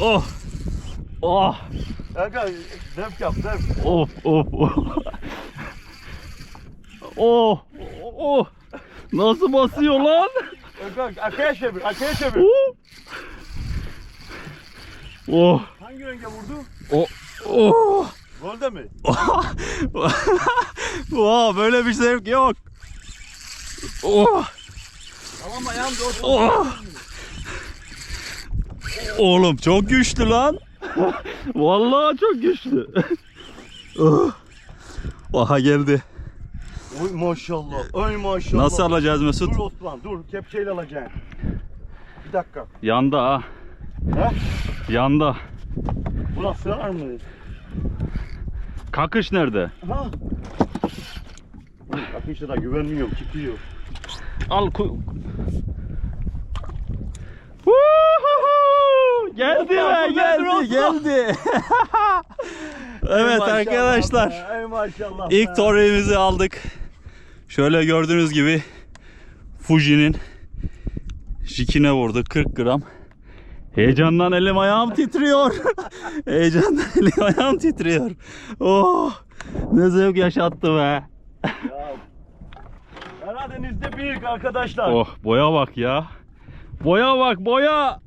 Oh. Oh. Kanka zevk yap zevk. Of of of. Oh. Oh. Nasıl basıyor lan? Kanka arkaya çevir arkaya çevir. Oh. Oh. Hangi renge vurdu? Oh. Oh. Golde mi? Wow, böyle bir zevk yok. Oh. Tamam ayağım da Oh. Oğlum çok güçlü lan. Vallahi çok güçlü. Oh. Aha geldi. Oy maşallah. Oy maşallah. Nasıl alacağız Mesut? Dur Osman dur kepçeyle alacaksın. Bir dakika. Yanda ha. He? Yanda. Buna sığar mı? Kakış nerede? Ha? Akışa da güvenmiyorum çıkıyor. Al ku... Huhuhu! Geldi be Osman, geldi evet Ey maşallah arkadaşlar. be, Ey maşallah. İlk be. torreğimizi aldık. Şöyle gördüğünüz gibi Fuji'nin jikine vurdu 40 gram. Heyecandan elim ayağım titriyor. Heyecandan elim ayağım titriyor. Oh, ne zevk yaşattı be. Ya. Karadeniz'de büyük arkadaşlar. Oh boya bak ya. Boya bak boya.